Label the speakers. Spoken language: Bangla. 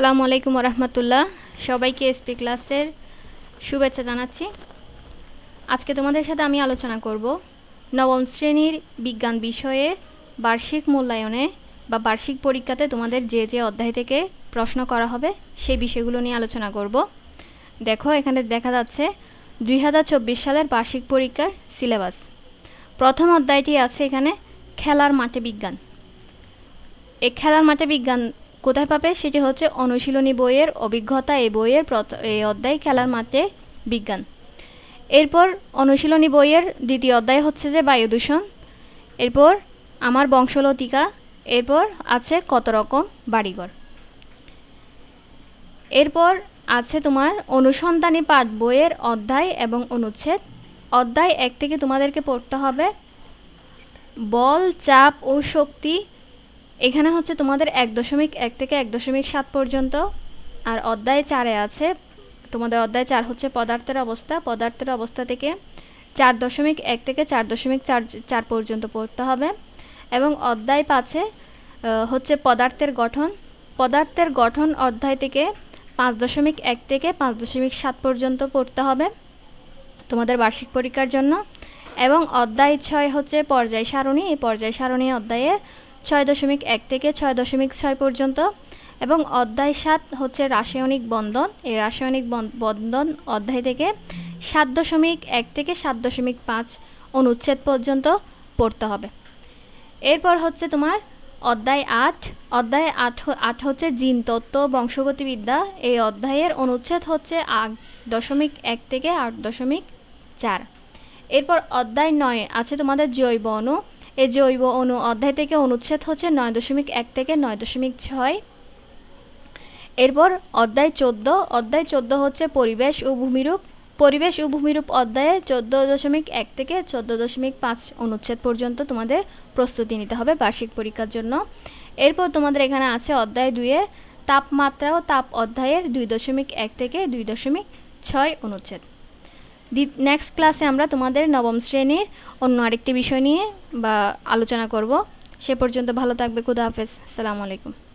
Speaker 1: আসসালামু আলাইকুম রহমতুল্লাহ সবাইকে এসপি ক্লাসের শুভেচ্ছা জানাচ্ছি। আজকে তোমাদের সাথে আমি আলোচনা করব নবম শ্রেণির বিজ্ঞান বিষয়ে বার্ষিক মূল্যায়নে বা বার্ষিক পরীক্ষাতে তোমাদের যে যে অধ্যায় থেকে প্রশ্ন করা হবে সেই বিষয়গুলো নিয়ে আলোচনা করব। দেখো, এখানে দেখা যাচ্ছে দুই হাজার চব্বিশ সালের বার্ষিক পরীক্ষার সিলেবাস। প্রথম অধ্যায়টি আছে এখানে খেলার মাঠে বিজ্ঞান। এই খেলার মাঠে বিজ্ঞান কোথায় পাবে সেটি হচ্ছে অনুশীলনী বইয়ের অভিজ্ঞতা এই বইয়ের এই অধ্যায় খেলার মাঠে বিজ্ঞান। এরপর অনুশীলনী বইয়ের দ্বিতীয় অধ্যায় হচ্ছে যে বায়ু দূষণ। এরপর আমার বংশলতিকা। এরপর আছে কত রকম বাড়িঘর। এরপর আছে তোমার অনুসন্ধানী পাঠ বইয়ের অধ্যায় এবং অনুচ্ছেদ। অধ্যায় এক থেকে তোমাদেরকে পড়তে হবে। বল, চাপ ও শক্তি এখানে হচ্ছে তোমাদের এক দশমিক এক থেকে এক দশমিক সাত পর্যন্ত, আর অধ্যায় চারে আছে, তোমাদের অধ্যায় চার হচ্ছে পদার্থের অবস্থা পদার্থের অবস্থা থেকে চার দশমিক এক থেকে চার দশমিক চার চার পর্যন্ত পড়তে হবে, এবং অধ্যায় পাঁচে হচ্ছে পদার্থের গঠন পদার্থের গঠন অধ্যায় থেকে পাঁচ দশমিক এক থেকে পাঁচ দশমিক সাত পর্যন্ত পড়তে হবে, তোমাদের বার্ষিক পরীক্ষার জন্য, এবং অধ্যায় ছয় হচ্ছে পর্যায় সারণী, এই পর্যায় সারণী অধ্যায়ে ছয় দশমিক এক থেকে ছয় দশমিক ছয় পর্যন্ত এবং অধ্যায় সাত হচ্ছে রাসায়নিক বন্ধন। এই রাসায়নিক বন- বন্ধন অধ্যায় থেকে সাত দশমিক এক থেকে সাত দশমিক পাঁচ অনুচ্ছেদ পর্যন্ত পড়তে হবে। এরপর হচ্ছে তোমার অধ্যায় আট। অধ্যায় আট আট হচ্ছে জিন তত্ত্ব, বংশগতিবিদ্যা। এই অধ্যায়ের অনুচ্ছেদ হচ্ছে আট দশমিক এক থেকে আট দশমিক চার। এরপর অধ্যায় নয় আছে তোমাদের জৈব এই জৈব অণু অধ্যায় থেকে অনুচ্ছেদ হচ্ছে নয় দশমিক এক থেকে নয় দশমিক ছয়। এরপর অধ্যায় চোদ্দ অধ্যায় চোদ্দ হচ্ছে পরিবেশ ও ভূমিরূপ। পরিবেশ ও ভূমিরূপ অধ্যায়ে চোদ্দ দশমিক এক থেকে চোদ্দ দশমিক পাঁচ অনুচ্ছেদ পর্যন্ত তোমাদের প্রস্তুতি নিতে হবে বার্ষিক পরীক্ষার জন্য। এরপর তোমাদের এখানে আছে অধ্যায় দুইয়ের তাপমাত্রা ও তাপ অধ্যায়ের দুই দশমিক এক থেকে দুই দশমিক ছয় অনুচ্ছেদ। নেক্সট ক্লাসে আমরা তোমাদের নবম শ্রেণির অন্য আরেকটি বিষয় নিয়ে বা আলোচনা করব। সে পর্যন্ত ভালো থাকবে, খুদা হাফেজ। সালামু আলাইকুম।